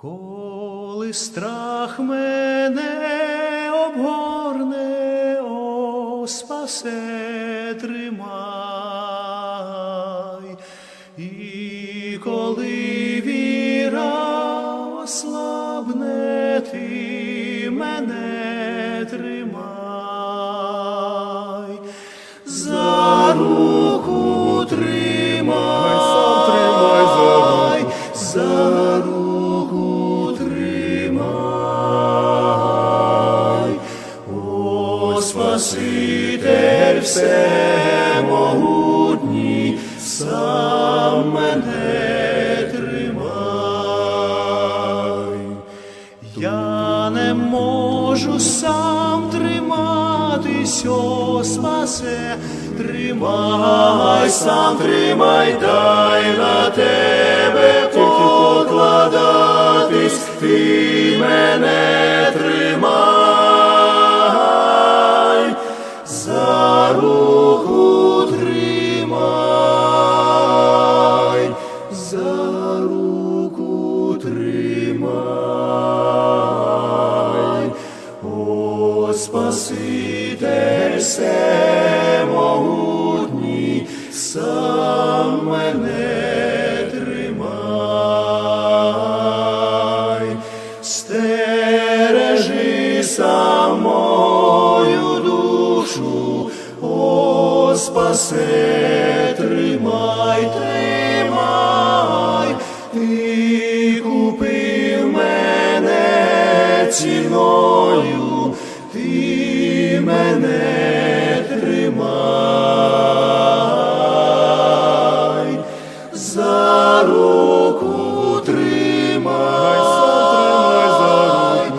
Коли страх мене обгорне, о, спасе тримай, і коли віра ослабне, ти мене тримай, за руку Спаситель всемогутній, сам мене тримай. Я не можу сам триматись, о спасе, тримай, сам тримай, дай на тебе о Спаситель всемогутній, сам мене тримай, стережи сам мою душу, о спасе, тримай, тримай, ти купив мене ціною, мене тримай, за руку тримай, тримай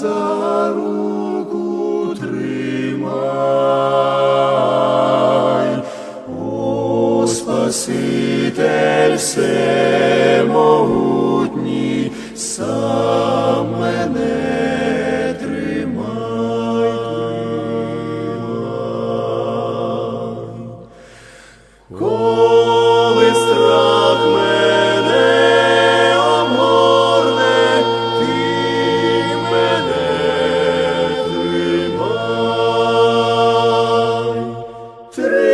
за руку тримай, о Спаситель все three.